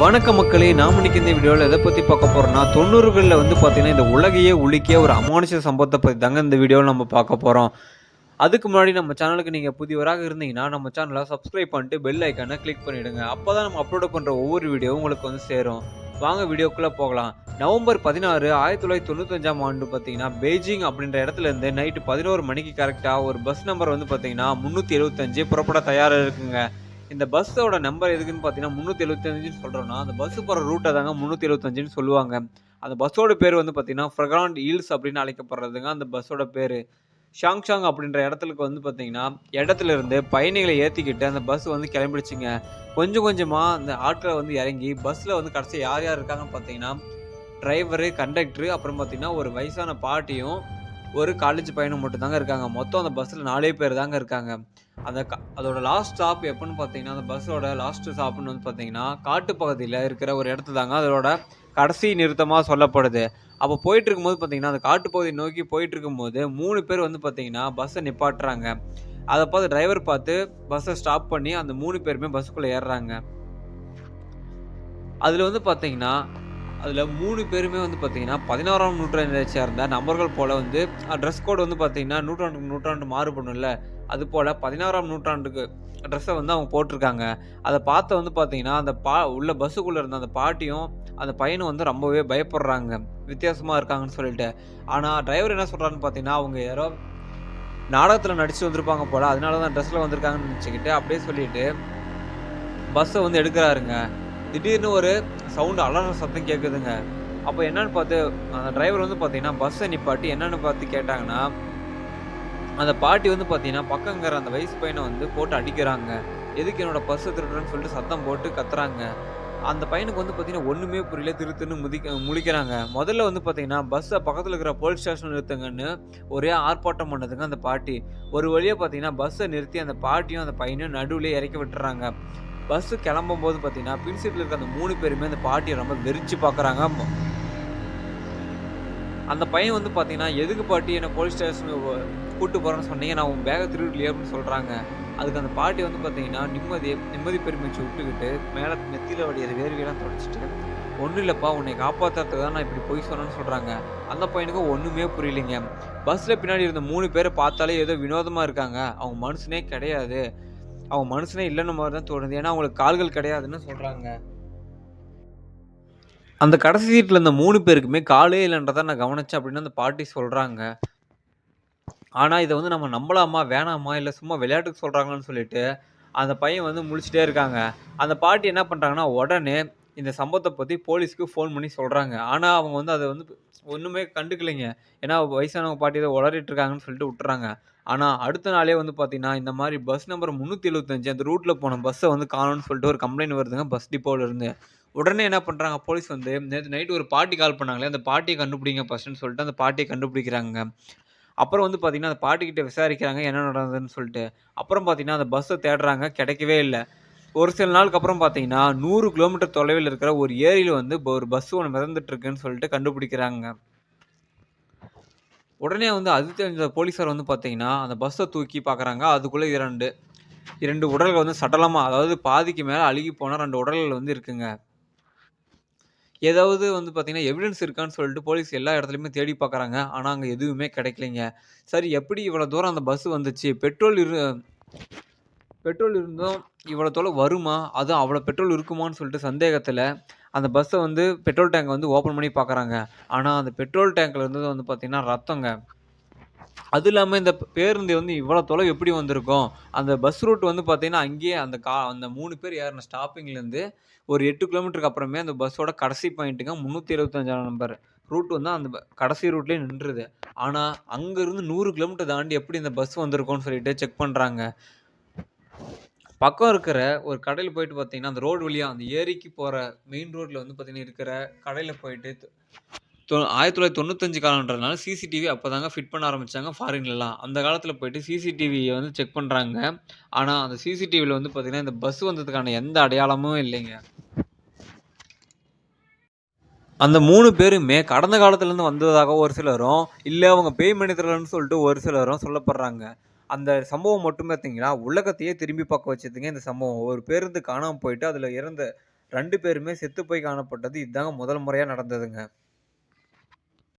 வணக்க மக்களே நாம் இன்னைக்கு இந்த வீடியோவில் எதை பற்றி பார்க்க போகிறோம்னா தொண்ணூறுகளில் வந்து பார்த்தீங்கன்னா இந்த உலகையே உலுக்கிய ஒரு அமானுஷ சம்பவத்தை பற்றி தாங்க இந்த வீடியோவில் நம்ம பார்க்க போகிறோம் அதுக்கு முன்னாடி நம்ம சேனலுக்கு நீங்கள் புதியவராக இருந்தீங்கன்னா நம்ம சேனலை சப்ஸ்கிரைப் பண்ணிட்டு பெல் ஐக்கானை கிளிக் பண்ணிவிடுங்க அப்போ தான் நம்ம அப்லோட் பண்ணுற ஒவ்வொரு வீடியோவும் உங்களுக்கு வந்து சேரும். வாங்க வீடியோக்குள்ளே போகலாம். நவம்பர் பதினாறு ஆயிரத்தி தொள்ளாயிரத்தி தொண்ணூத்தஞ்சாம் ஆண்டு பார்த்தீங்கன்னா பெய்ஜிங் அப்படின்ற இடத்துலேருந்து நைட்டு பதினோரு மணிக்கு கரெக்டாக ஒரு பஸ் நம்பர் வந்து பார்த்தீங்கன்னா முந்நூற்றி எழுபத்தஞ்சு புறப்பட தயாராக இருக்குங்க. இந்த பஸ்ஸோட நம்பர் எதுக்குன்னு பார்த்தீங்கன்னா முந்நூற்றி எழுபத்தஞ்சுன்னு சொல்கிறோன்னா அந்த பஸ் போகிற ரூட்டை தாங்க முந்நூற்றி எழுபத்தஞ்சுன்னு சொல்லுவாங்க. அந்த பஸ்ஸோட பேர் வந்து பார்த்தீங்கன்னா ஃப்ரகாண்ட் ஹில்ஸ் அப்படின்னு அழைக்கப்படுறதுங்க அந்த பஸ்ஸோட பேர். ஷாங்ஷாங் அப்படின்ற இடத்துக்கு வந்து பார்த்தீங்கன்னா இடத்துல இருந்து பயணிகளை ஏற்றிக்கிட்டு அந்த பஸ் வந்து கிளம்பிடுச்சுங்க. கொஞ்சம் கொஞ்சமாக அந்த ஆட்களை வந்து இறங்கி பஸ்ஸில் வந்து கடைசி யார் யார் இருக்காங்கன்னு பார்த்தீங்கன்னா டிரைவரு கண்டக்டரு அப்புறம் பார்த்தீங்கன்னா ஒரு வயசான பாட்டியும் ஒரு காலேஜ் பையனும் மட்டும்தாங்க இருக்காங்க. மொத்தம் அந்த பஸ்ஸில் நாலே பேர் தாங்க இருக்காங்க. அந்த க- அதோட லாஸ்ட் ஸ்டாப் எப்போன்னு பார்த்தீங்கன்னா அந்த பஸ்ஸோட லாஸ்ட் ஸ்டாப்னு வந்து பார்த்தீங்கன்னா காட்டு பகுதியில் இருக்கிற ஒரு இடத்துல தாங்க அதோட கடைசி நிறுத்தமாக சொல்லப்படுது. அப்போ போயிட்டு இருக்கும்போது பார்த்தீங்கன்னா அந்த காட்டு பகுதியை நோக்கி போயிட்டு இருக்கும்போது மூணு பேர் வந்து பார்த்தீங்கன்னா பஸ்ஸை நிப்பாட்டுறாங்க. அதை பார்த்து டிரைவர் பார்த்து பஸ்ஸை ஸ்டாப் பண்ணி அந்த மூணு பேருமே பஸ்ஸுக்குள்ளே ஏறுறாங்க. அதில் வந்து பார்த்தீங்கன்னா அதில் மூணு பேருமே வந்து பார்த்திங்கன்னா பதினாறாம் நூற்றாண்டை சேர்ந்த நபர்கள் போல் வந்து ட்ரெஸ் கோடு வந்து பார்த்தீங்கன்னா நூற்றாண்டுக்கு நூற்றாண்டு மாறுபடும்ல அது போல் பதினாறாம் நூற்றாண்டுக்கு ட்ரெஸ்ஸை வந்து அவங்க போட்டிருக்காங்க. அதை பார்த்து வந்து பார்த்தீங்கன்னா அந்த பா உள்ள பஸ்ஸுக்குள்ளே இருந்த அந்த பாட்டியும் அந்த பையனும் வந்து ரொம்பவே பயப்படுறாங்க. வித்தியாசமாக இருக்காங்கன்னு சொல்லிட்டு. ஆனால் டிரைவர் என்ன சொல்கிறான்னு பார்த்தீங்கன்னா அவங்க யாரோ நாடகத்தில் நடிச்சு வந்திருப்பாங்க போல். அதனால தான் ட்ரெஸ்ஸில் வந்திருக்காங்கன்னு நினச்சிக்கிட்டு அப்படியே சொல்லிட்டு பஸ்ஸை வந்து எடுக்கிறாருங்க. திடீர்னு ஒரு சவுண்டு அலற சத்தம் கேட்குதுங்க அப்போ என்னன்னு பார்த்து அந்த டிரைவர் வந்து பார்த்தீங்கன்னா பஸ்ஸை நிப்பாட்டி என்னென்னு பார்த்து கேட்டாங்கன்னா அந்த பாட்டி வந்து பார்த்தீங்கன்னா பக்கங்கிற அந்த வயசு பையனை வந்து போட்டு அடிக்கிறாங்க. எதுக்கு என்னோட பஸ்ஸை திருடுறேன்னு சொல்லிட்டு சத்தம் போட்டு கத்துறாங்க. அந்த பையனுக்கு வந்து பார்த்தீங்கன்னா ஒன்றுமே புரியல. திருத்துன்னு முதிக்க முழிக்கிறாங்க. முதல்ல வந்து பார்த்தீங்கன்னா பஸ்ஸை பக்கத்தில் இருக்கிற போலீஸ் ஸ்டேஷன் நிறுத்துங்கன்னு ஒரே ஆர்ப்பாட்டம் பண்ணதுங்க அந்த பாட்டி. ஒரு வழியாக பார்த்தீங்கன்னா பஸ்ஸை நிறுத்தி அந்த பாட்டியும் அந்த பையனும் நடுவில் இறக்கி விட்டுறாங்க. பஸ்ஸு கிளம்பும் போது பார்த்தீங்கன்னா பின் சீட்டில் இருக்க அந்த மூணு பேருமே அந்த பாட்டியை ரொம்ப வெறிச்சு பார்க்குறாங்க. அந்த பையன் வந்து பார்த்தீங்கன்னா எதுக்கு பாட்டி என்னை போலீஸ் ஸ்டேஷன் கூப்பிட்டு போகிறேன்னு சொன்னீங்க? நான் உன் பேகை திருடலையே அப்படின்னு சொல்கிறாங்க அதுக்கு அந்த பாட்டி வந்து பார்த்தீங்கன்னா நிம்மதி நிம்மதி பெருமிச்சு விட்டுக்கிட்டு மேலே நெத்தியில் வடிகிற வேர்வையெல்லாம் தொடச்சிட்டு ஒன்றும் இல்லைப்பா உன்னை காப்பாற்றுறதுக்கு தான் நான் இப்படி போய் சொன்னேன்னு சொல்கிறாங்க அந்த பையனுக்கு ஒன்றுமே புரியலைங்க. பஸ்ஸில் பின்னாடி இருந்த மூணு பேரை பார்த்தாலே ஏதோ வினோதமாக இருக்காங்க. அவங்க மனுஷனே கிடையாது. அவங்க மனுஷனே இல்லைன்னு மாதிரி தான் தோணுது. ஏன்னா அவங்களுக்கு கால்கள் கிடையாதுன்னு சொல்கிறாங்க அந்த கடைசி சீட்டில் இருந்த மூணு பேருக்குமே காலே இல்லைன்றதை நான் கவனிச்சேன் அப்படின்னு அந்த பாட்டி சொல்கிறாங்க ஆனால் இதை வந்து நம்ம நம்பலாமா வேணாமா இல்லை சும்மா விளையாட்டுக்கு சொல்கிறாங்கன்னு சொல்லிட்டு அந்த பையன் வந்து முழிச்சிட்டே இருக்காங்க. அந்த பாட்டி என்ன பண்ணுறாங்கன்னா உடனே இந்த சம்பவத்தை பற்றி போலீஸ்க்கு ஃபோன் பண்ணி சொல்கிறாங்க ஆனால் அவங்க வந்து அதை வந்து ஒன்றுமே கண்டுக்கலைங்க. ஏன்னா வயசானவங்க பாட்டி இதை உளறிட்டு இருக்காங்கன்னு சொல்லிட்டு விட்டுறாங்க. ஆனால் அடுத்த நாளே வந்து பார்த்தீங்கன்னா இந்த மாதிரி பஸ் நம்பர் முந்நூற்றி எழுபத்தஞ்சு அந்த ரூட்டில் போன பஸ்ஸை வந்து காணோம்னு சொல்லிட்டு ஒரு கம்ப்ளைண்ட் வருதுங்க பஸ் டிப்போவில் இருந்து. உடனே என்ன பண்ணுறாங்க போலீஸ் வந்து நேற்று நைட்டு ஒரு பாட்டி கால் பண்ணாங்களே அந்த பாட்டியை கண்டுபிடிங்க ஃபஸ்ட்டுன்னு சொல்லிட்டு அந்த பாட்டியை கண்டுபிடிக்கிறாங்க அப்புறம் வந்து பார்த்தீங்கன்னா அந்த பாட்டிக்கிட்ட விசாரிக்கிறாங்க என்ன நடந்ததுன்னு சொல்லிட்டு. அப்புறம் பார்த்தீங்கன்னா அந்த பஸ்ஸை தேடுறாங்க கிடைக்கவே இல்லை. ஒரு சில நாளுக்கு அப்புறம் பார்த்தீங்கன்னா நூறு கிலோமீட்டர் தொலைவில் இருக்கிற ஒரு ஏரியில் வந்து இப்போ ஒரு பஸ் ஒன்று மிதந்துட்டுருக்குன்னு சொல்லிட்டு கண்டுபிடிக்கிறாங்க உடனே வந்து அது தெரிஞ்ச போலீஸார் வந்து பார்த்தீங்கன்னா அந்த பஸ்ஸை தூக்கி பார்க்குறாங்க அதுக்குள்ளே இரண்டு இரண்டு உடல்கள் வந்து சடலமாக அதாவது பாதிக்கு மேலே அழுகி போன ரெண்டு உடல்கள் வந்து இருக்குங்க. ஏதாவது வந்து பார்த்தீங்கன்னா எவிடன்ஸ் இருக்கான்னு சொல்லிட்டு போலீஸ் எல்லா இடத்துலையுமே தேடி பார்க்குறாங்க ஆனால் அங்கே எதுவுமே கிடைக்கலைங்க. சரி எப்படி இவ்வளோ தூரம் அந்த பஸ் வந்துச்சு? பெட்ரோல் இரு பெட்ரோல் இருந்தும் இவ்வளோ தொலைவு வருமா? அதுவும் அவ்வளோ பெட்ரோல் இருக்குமான்னு சொல்லிட்டு சந்தேகத்தில் அந்த பஸ்ஸை வந்து பெட்ரோல் டேங்கை வந்து ஓப்பன் பண்ணி பார்க்குறாங்க ஆனால் அந்த பெட்ரோல் டேங்கில் இருந்தது வந்து பார்த்திங்கன்னா ரத்தங்க. அது இல்லாமல் இந்த பேருந்து வந்து இவ்வளோ தொலைவு எப்படி வந்திருக்கும்? அந்த பஸ் ரூட் வந்து பார்த்தீங்கன்னா அங்கேயே அந்த கா அந்த மூணு பேர் ஏறின ஸ்டாப்பிங்லேருந்து ஒரு எட்டு கிலோமீட்டருக்கு அப்புறமே அந்த பஸ்ஸோட கடைசி பாயிண்ட்டுங்க முந்நூற்றி எழுபத்தஞ்சாம் நம்பர் ரூட் வந்து அந்த கடைசி ரூட்லேயே நின்றுது. ஆனால் அங்கேருந்து நூறு கிலோமீட்டர் தாண்டி எப்படி இந்த பஸ் வந்திருக்கோன்னு சொல்லிட்டு செக் பண்ணுறாங்க பக்கம் இருக்கிற ஒரு கடையில் போயிட்டு பார்த்தீங்கன்னா அந்த ரோடு வழியாக அந்த ஏரிக்கு போகிற மெயின் ரோட்டில் வந்து பார்த்தீங்கன்னா இருக்கிற கடையில் போயிட்டு தொ- ஆயிரத்தி தொள்ளாயிரத்தி தொண்ணூத்தஞ்சு காலன்றதுனால சிசிடிவி அப்போ தாங்க ஃபிட் பண்ண ஆரம்பித்தாங்க ஃபாரின்லலாம் அந்த காலத்தில் போயிட்டு சிசிடிவியை வந்து செக் பண்ணுறாங்க ஆனால் அந்த சிசிடிவியில் வந்து பார்த்திங்கன்னா இந்த பஸ் வந்ததுக்கான எந்த அடையாளமும் இல்லைங்க. அந்த மூணு பேருமே கடந்த காலத்துலேருந்து வந்ததாக ஒரு சிலரும் இல்லை அவங்க பேய் மனிதர்கள்னு சொல்லிட்டு ஒரு சிலரும் சொல்லப்படுறாங்க. அந்த சம்பவம் மட்டும் பார்த்தீங்கன்னா உலகத்தையே திரும்பி பார்க்க வச்சதுங்க இந்த சம்பவம் ஒரு பேருந்து காணாமல் போயிட்டு அதில் இறந்த ரெண்டு பேருமே செத்து போய் காணப்பட்டது இதுதாங்க முதல் முறையாக நடந்ததுங்க.